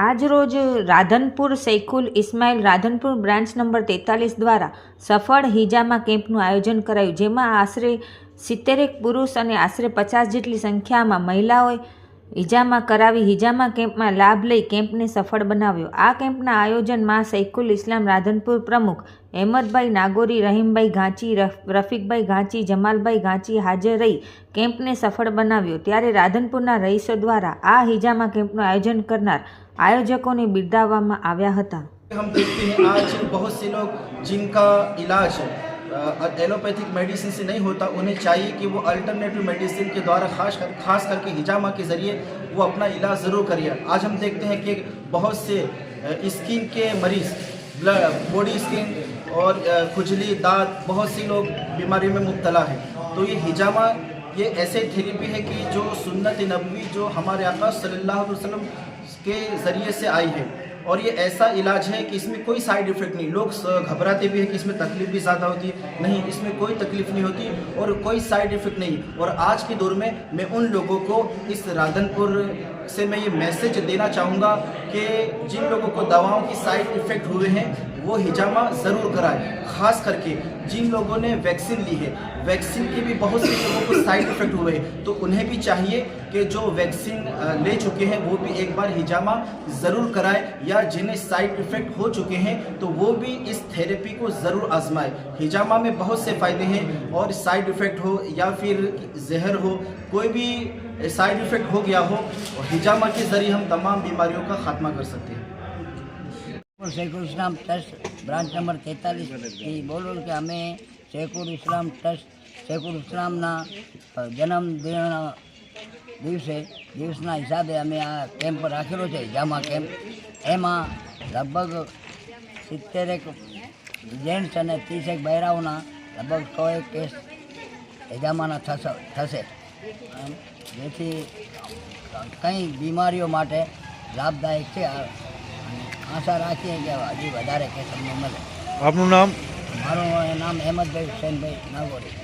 આજરોજ Radhanpur સૈકુલ Ismail Radhanpur branch number તેતાલીસ દ્વારા સફળ હિજામા કેમ્પનું આયોજન કરાયું, જેમાં આશરે સિત્તેરેક પુરુષ અને આશરે પચાસ જેટલી સંખ્યામાં મહિલાઓએ હિજામાં કરાવી હિજામા કેમ્પમાં લાભ લઈ કેમ્પને સફળ બનાવ્યો. આ કેમ્પના આયોજનમાં સૈકુલ ઇસ્લામ રાધનપુર પ્રમુખ અહેમદભાઈ નાગોરી, રહીમભાઈ ઘાંચી રફીકભાઈ ઘાંચી, જમાલભાઈ ઘાંચી હાજર રહી કેમ્પને સફળ બનાવ્યો. ત્યારે રાધનપુરના રહીશો દ્વારા આ હિજામા કેમ્પનું આયોજન કરનાર આયોજકોને બિરદાવવામાં આવ્યા હતા. एलोपैथिक मेडिसिन से नहीं होता, उन्हें चाहिए कि वो अल्टरनेटिव मेडिसिन के द्वारा खास कर, खास करके हिजामा के ज़रिए वो अपना इलाज ज़रूर करिए आज हम देखते हैं कि बहुत से स्किन के मरीज़ बॉडी स्किन और खुजली, दांत, बहुत सी लोग बीमारी में मुबतला है। तो ये हिजामा, ये ऐसे थेरेपी है कि जो सुन्नत नबी जो हमारे आका सल्लल्लाहु अलैहि वसल्लम के ज़रिए से आई है। और ये ऐसा इलाज है कि इसमें कोई साइड इफ़ेक्ट नहीं, लोग घबराते भी हैं कि इसमें तकलीफ़ भी ज़्यादा होती है। नहीं, इसमें कोई तकलीफ़ नहीं होती और कोई साइड इफ़ेक्ट नहीं। और आज के दौर में मैं उन लोगों को इस राधनपुर से मैं ये मैसेज देना चाहूँगा कि जिन लोगों को दवाओं की साइड इफ़ेक्ट हुए हैं, वो हिजामा ज़रूर कराएँ। खास करके जिन लोगों ने वैक्सीन ली है वैक्सीन के भी बहुत से लोगों को साइड इफ़ेक्ट हुए हैं तो उन्हें भी चाहिए कि जो वैक्सीन ले चुके हैं, वो भी एक बार हिजामा ज़रूर कराएँ, या जिन्हें साइड इफ़ेक्ट हो चुके हैं तो वो भी इस थेरेपी को ज़रूर आजमाएँ। हिजामा में बहुत से फ़ायदे हैं, और साइड इफ़ेक्ट हो या फिर जहर हो, कोई भी साइड इफेक्ट हो गया हो और हिजामा के ज़रिए हम तमाम बीमारियों का खात्मा कर सकते हैं Shaikhul Islam trust branch number તેતાલીસથી બોલું કે અમે શેખુલ ઇસ્લામ ટ્રસ્ટ શેખુલ ઇસ્લામના અ, જન્મદિનના દિવસે દિવસના હિસાબે અમે આ કેમ્પ રાખેલો છે જામા કેમ્પ એમાં લગભગ સિત્તેરેક જેન્ટ્સ અને ત્રીસેક બહેરાઓના લગભગ સો એક કેસ હેજામાના થશે થશે એમ જેથી કંઈ બીમારીઓ માટે લાભદાયક છે આશા રાખીએ કે હજી વધારે કેસ અમને મળે. આપનું નામ? મારું નામ અહેમદભાઈ હુસેનભાઈ નાગોરી